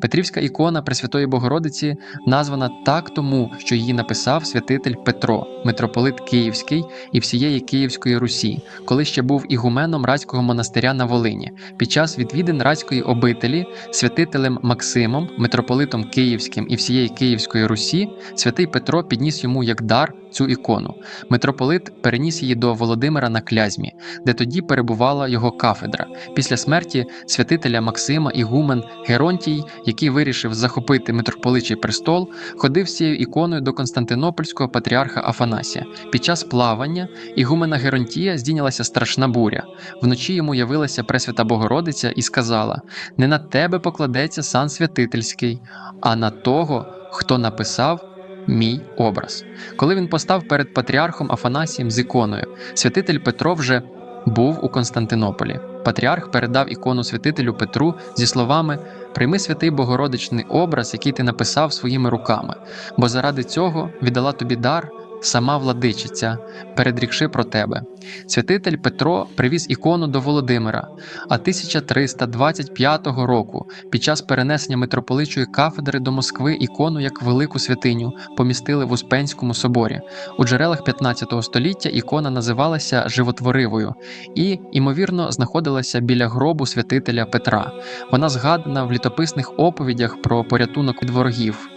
Петрівська ікона Пресвятої Богородиці названа так тому, що її написав святитель Петро, митрополит Київський і всієї Київської Русі, коли ще був ігуменом Рацького монастиря на Волині. Під час відвідин Рацької обителі святителем Максимом, митрополитом Київським і всієї Київської Русі, святий Петро підніс йому як дар цю ікону. Митрополит переніс її до Володимира на Клязьмі, де тоді перебувала його кафедра. Після смерті святителя Максима ігумен Геронтій, який вирішив захопити митрополичий престол, ходив з цією іконою до Константинопольського патріарха Афанасія. Під час плавання ігумена Геронтія здійнялася страшна буря. Вночі йому явилася Пресвята Богородиця і сказала: Не на тебе покладеться сан святительський, а на того, хто написав. Мій образ. Коли він постав перед патріархом Афанасієм з іконою, святитель Петро вже був у Константинополі. Патріарх передав ікону святителю Петру зі словами: Прийми святий Богородичний образ, який ти написав своїми руками, бо заради цього віддала тобі дар сама владичиця, передрікши про тебе. Святитель Петро привіз ікону до Володимира, а 1325 року, під час перенесення митрополичої кафедри до Москви, ікону як велику святиню помістили в Успенському соборі. У джерелах 15 століття ікона називалася животворивою і, ймовірно, знаходилася біля гробу святителя Петра. Вона згадана в літописних оповідях про порятунок від ворогів.